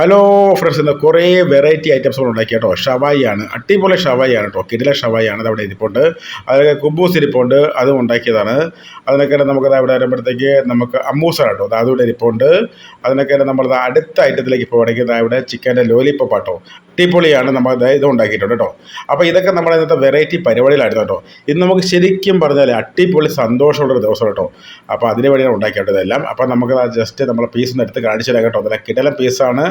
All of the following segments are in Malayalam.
ഹലോ ഫ്രണ്ട്സ് ഇന്ന് കുറേ വെറൈറ്റി ഐറ്റംസ് ഉണ്ടാക്കി കേട്ടോ. ഷവായി ആണ് അടിപൊളി ഷവായി ആണ് കേട്ടോ. കിടില ഷവായി ആണ് അത് അവിടെ ഇരിപ്പുണ്ട്. അതിലൊക്കെ കുബൂസ് ഇരിപ്പുണ്ട്. അതും ഉണ്ടാക്കിയതാണ്. അതിനൊക്കെ നമുക്കത് അവിടെ വരുമ്പോഴത്തേക്ക് നമുക്ക് അമ്മൂസാണ് കേട്ടോ. അത് അതുകൂടെ ഇരിപ്പുണ്ട്. അതിനൊക്കെ നമ്മൾ അടുത്ത ഐറ്റത്തിലേക്ക് പോവുകയാണെങ്കിൽ ഇവിടെ ചിക്കന്റെ ലോലിപ്പോപ്പ് ആട്ടോ. അടിപൊളിയാണ് നമ്മൾ ഇത് ഉണ്ടാക്കിയിട്ടുണ്ട് കേട്ടോ. അപ്പോൾ ഇതൊക്കെ നമ്മുടെ ഇന്നത്തെ വെറൈറ്റി പരിപാടിയിലായിരുന്നു കേട്ടോ. ഇന്ന് നമുക്ക് ശരിക്കും പറഞ്ഞാൽ അട്ടിപൊളി സന്തോഷമുള്ളൊരു ദിവസം കേട്ടോ. അപ്പോൾ അതിന് വേണ്ടിയാണ് ഉണ്ടാക്കിയിട്ടതെല്ലാം അപ്പോൾ നമുക്ക് ജസ്റ്റ് നമ്മൾ പീസ് എടുത്ത് കാണിച്ചു തരാം കേട്ടോ. അതിലെ കിടലം പീസാണ്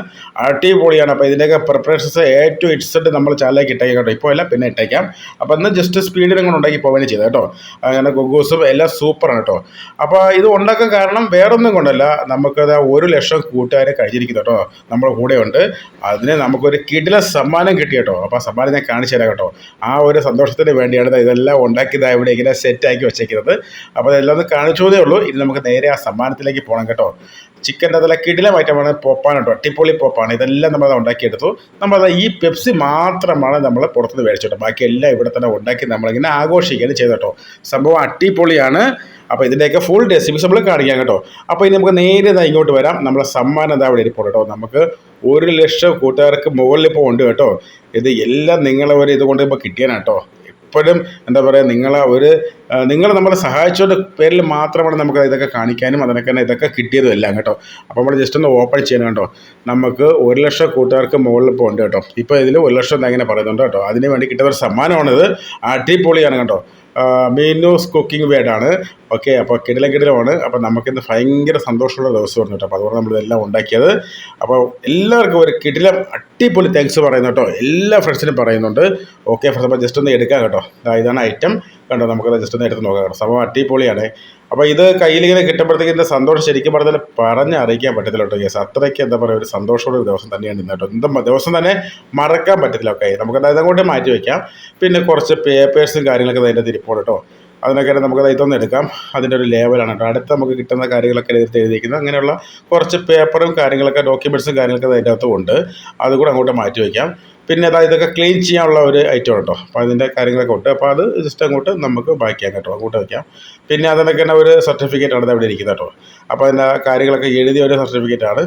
അടിപൊളിയാണ്. അപ്പോൾ ഇതിന്റെയൊക്കെ പ്രിപ്പറേഷൻസ് എ ടു ഇറ്റ്സെഡ് നമ്മൾ ചാനലിലേക്ക് ഇട്ടേക്കാം കേട്ടോ. ഇപ്പോൾ എല്ലാം പിന്നെ ഇട്ടേക്കാം. അപ്പോൾ ഇന്ന് ജസ്റ്റ് സ്പീഡിൽ കൊണ്ട് ഉണ്ടാക്കി പോവുകയും ചെയ്തത് കേട്ടോ. അങ്ങനെ ഗുഗൂസും എല്ലാം സൂപ്പറാണ് കേട്ടോ. അപ്പോൾ ഇത് ഉണ്ടാക്കാൻ കാരണം വേറൊന്നും കൊണ്ടല്ല. നമുക്കത് ഒരു ലക്ഷം കൂട്ടുകാരെ കഴിഞ്ഞിരിക്കുന്നു കേട്ടോ. നമ്മുടെ കൂടെയുണ്ട് അതിന് നമുക്കൊരു കിടില സമ്മാനം കിട്ടി കേട്ടോ. അപ്പോൾ സമ്മാനം ഞാൻ കാണിച്ചു തരാം കേട്ടോ. ആ ഒരു സന്തോഷത്തിന് വേണ്ടിയാണ് ഇതെല്ലാം ഉണ്ടാക്കിയത് ഇവിടെ ഇങ്ങനെ സെറ്റാക്കി വെച്ചേക്കുന്നത്. അപ്പോൾ അതെല്ലാം ഒന്ന് കാണിച്ചതേ ഉള്ളൂ. ഇനി നമുക്ക് നേരെ ആ സമ്മാനത്തിലേക്ക് പോകണം കേട്ടോ. ചിക്കന്റെ അതിലെ കിടിലം ഐറ്റമാണ് പോപ്പാൻ കേട്ടോ. അട്ടിപ്പൊളി പോപ്പാണ്. ഇതെല്ലാം നമ്മളത് ഉണ്ടാക്കിയെടുത്തു. നമ്മളത് ഈ പെപ്സി മാത്രമാണ് നമ്മൾ പുറത്തുനിന്ന് മേടിച്ചിട്ടോ ബാക്കി എല്ലാം ഇവിടെ തന്നെ ഉണ്ടാക്കി നമ്മളിങ്ങനെ ആഘോഷിക്കുകയാണ് ചെയ്തു കേട്ടോ. സംഭവം അട്ടിപ്പൊളിയാണ് അപ്പോൾ ഇതിന്റെയൊക്കെ ഫുൾ റെസിപ്പീസ് നമ്മൾ കാണിക്കാം കേട്ടോ. അപ്പോൾ ഇനി നമുക്ക് നേരെ ഇങ്ങോട്ട് വരാം. നമ്മളെ സമ്മാനം എന്താ ഇവിടെ ഇരിപ്പോൾ കേട്ടോ. നമുക്ക് ഒരു ലക്ഷം കൂട്ടുകാർക്ക് മുകളിൽ ഇപ്പോൾ ഉണ്ട് കേട്ടോ. ഇത് എല്ലാം നിങ്ങളെ ഒരു ഇതുകൊണ്ട് ഇപ്പോൾ കിട്ടിയാണ് കേട്ടോ. എപ്പോഴും എന്താ പറയുക നിങ്ങൾ ഒരു നിങ്ങൾ നമ്മളെ സഹായിച്ചതിന്റെ പേരിൽ മാത്രമാണ് നമുക്ക് ഇതൊക്കെ കാണിക്കാനും അതിനൊക്കെ തന്നെ ഇതൊക്കെ കിട്ടിയതും എല്ലാം കേട്ടോ. അപ്പോൾ നമ്മൾ ജസ്റ്റ് ഒന്ന് ഓപ്പൺ ചെയ്യണം കേട്ടോ. നമുക്ക് ഒരു ലക്ഷം കൂട്ടുകാർക്ക് മുകളിൽ ഇപ്പോൾ ഉണ്ട് കേട്ടോ. ഇപ്പോൾ ഇതിൽ ഒരു ലക്ഷം എന്താ ഇങ്ങനെ പറയുന്നുണ്ട് കേട്ടോ. അതിന് വേണ്ടി കിട്ടുന്ന ഒരു സമ്മാനമാണിത്. അടിപൊളിയാണ് കേട്ടോ. മീനൂസ് കുക്കിംഗ് വേഡാണ് ഓക്കെ അപ്പോൾ കിടിലം കിടിലമാണ്. അപ്പോൾ നമുക്കിന്ന് ഭയങ്കര സന്തോഷമുള്ള ദിവസം ദിവസമായിരുന്നു കേട്ടോ. അപ്പോൾ അതുകൊണ്ട് നമ്മളിതെല്ലാം ഉണ്ടാക്കിയത്. അപ്പോൾ എല്ലാവർക്കും ഒരു കിടിലം അടിപൊളി താങ്ക്സ് പറയുന്നു കേട്ടോ. എല്ലാ ഫ്രണ്ട്സിനും പറയുന്നുണ്ട്. ഓക്കെ ഫ്രണ്ട്സ് അപ്പോൾ ജസ്റ്റ് ഒന്ന് എടുക്കാം കേട്ടോ. ഇതാണ് ഐറ്റം കണ്ടോ നമുക്കത് ജസ്റ്റ് എടുത്ത് നോക്കാം സംഭവം അടിപൊളിയാണ്. അപ്പോൾ ഇത് കയ്യിലിങ്ങനെ കിട്ടുമ്പോഴത്തേക്ക് ഇതിന്റെ സന്തോഷം ശരിക്കും പറഞ്ഞാൽ പറഞ്ഞ് അറിയിക്കാൻ പറ്റത്തില്ല കേട്ടോ കേസ് അത്രയ്ക്ക് എന്താ പറയുക ഒരു സന്തോഷമുള്ള ഒരു ദിവസം തന്നെയാണ് ഇന്ന് കേട്ടോ. ദിവസം തന്നെ മറക്കാൻ പറ്റത്തില്ല ഓക്കെ നമുക്ക് അതായത് കൂടെ മാറ്റി വയ്ക്കാം പിന്നെ കുറച്ച് പേപ്പേഴ്സും കാര്യങ്ങളൊക്കെ അതിന്റെ തിരിപ്പോൾ കേട്ടോ. അതിനൊക്കെ നമുക്ക് ഇതൊന്നും എടുക്കാം. അതിന്റെ ഒരു ലേവലാണ് കേട്ടോ. അടുത്ത് നമുക്ക് കിട്ടുന്ന കാര്യങ്ങളൊക്കെ എടുത്ത് എഴുതിയിരിക്കുന്നത് അങ്ങനെയുള്ള കുറച്ച് പേപ്പറും കാര്യങ്ങളൊക്കെ ഡോക്യുമെന്റ്സും കാര്യങ്ങളൊക്കെ അതിന്റെ അകത്തും ഉണ്ട്. അതുകൂടെ അങ്ങോട്ട് മാറ്റി വയ്ക്കാം പിന്നെ അതാ ഇതൊക്കെ ക്ലീൻ ചെയ്യാനുള്ള ഒരു ഐറ്റം കേട്ടോ അപ്പോൾ അതിന്റെ കാര്യങ്ങളൊക്കെ ഉണ്ട്. അപ്പോൾ അത് ജസ്റ്റ് അങ്ങോട്ട് നമുക്ക് ബാക്കിയാക്കാം കേട്ടോ. അങ്ങോട്ട് വയ്ക്കാം പിന്നെ അതിനൊക്കെ ഒരു ആണ് ഇവിടെ ഇരിക്കുന്നത് കേട്ടോ. അപ്പോൾ അതിന്റെ കാര്യങ്ങളൊക്കെ എഴുതിയ ഒരു സർട്ടിഫിക്കറ്റ് ആണ്.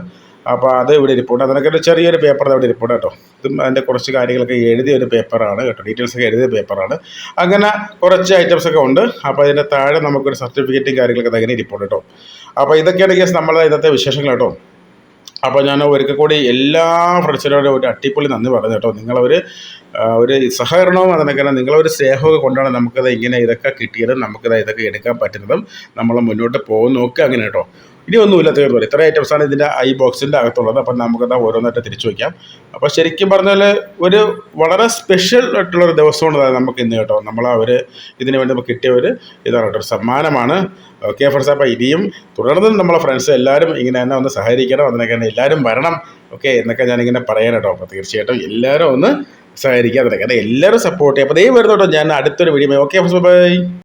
അപ്പോൾ അത് ഇവിടെ ഇരിപ്പുണ്ട്. അതിനൊക്കെ ഒരു ചെറിയൊരു പേപ്പർ അവിടെ ഇരിപ്പുണ്ട് കേട്ടോ. ഇതും അതിന്റെ കുറച്ച് കാര്യങ്ങളൊക്കെ എഴുതിയ ഒരു പേപ്പറാണ് കേട്ടോ. ഡീറ്റെയിൽസ് ഒക്കെ എഴുതിയ പേപ്പറാണ് അങ്ങനെ കുറച്ച് ഐറ്റംസ് ഒക്കെ ഉണ്ട്. അപ്പോൾ അതിന്റെ താഴെ നമുക്കൊരു സർട്ടിഫിക്കറ്റും കാര്യങ്ങളൊക്കെ അങ്ങനെ ഇരിപ്പുണ്ട് കേട്ടോ. അപ്പോൾ ഇതൊക്കെയാണ് കേസ് നമ്മളെ ഇന്നത്തെ വിശേഷങ്ങൾ കേട്ടോ. അപ്പോൾ ഞാൻ ഒരിക്കൽ കൂടി എല്ലാ ഫ്രണ്ട്സിനോടും ഒരു അട്ടിപ്പൊളി നന്ദി പറഞ്ഞു കേട്ടോ. നിങ്ങളൊരു ഒരു സഹകരണവും അതിനൊക്കെ നിങ്ങളൊരു സ്നേഹമൊക്കെ കൊണ്ടാണ് നമുക്കത് ഇങ്ങനെ ഇതൊക്കെ കിട്ടിയതും നമുക്കത് ഇതൊക്കെ എടുക്കാൻ പറ്റുന്നതും നമ്മൾ മുന്നോട്ട് പോകുന്നതൊക്കെ അങ്ങനെ കേട്ടോ. ഇനി ഒന്നുമില്ല തീർന്നു ഇത്ര ഐറ്റംസാണ് ഇതിന്റെ ഐ ബോക്സിന്റെ അകത്തുള്ളത്. അപ്പം നമുക്കത് ഓരോന്നായിട്ട് തിരിച്ചു വയ്ക്കാം. അപ്പോൾ ശരിക്കും പറഞ്ഞാൽ ഒരു വളരെ സ്പെഷ്യൽ ആയിട്ടുള്ളൊരു ദിവസമാണ് നമുക്ക് ഇന്ന് കേട്ടോ. നമ്മൾ അവർ ഇതിനു വേണ്ടി നമുക്ക് കിട്ടിയ ഒരു ഇതാണ് കേട്ടോ സമ്മാനമാണ്. ഓക്കെ ഫ്രണ്ട്സ് അപ്പോൾ ഇനിയും തുടർന്നും നമ്മളെ ഫ്രണ്ട്സ് എല്ലാവരും ഇങ്ങനെ തന്നെ ഒന്ന് സഹകരിക്കണം. അതിനൊക്കെ തന്നെ എല്ലാവരും വരണം. ഓക്കെ എന്നൊക്കെ ഞാനിങ്ങനെ പറയാൻ കേട്ടോ. അപ്പോൾ തീർച്ചയായിട്ടും എല്ലാവരും ഒന്ന് സഹകരിക്കുക. അതിനൊക്കെ എല്ലാവരും സപ്പോർട്ട് ചെയ്യാം അപ്പോൾ ദൈവം വരുന്നോട്ടോ ഞാൻ അടുത്തൊരു വീഡിയോ ഓക്കെ ഫ്രണ്ട്സ് ബൈ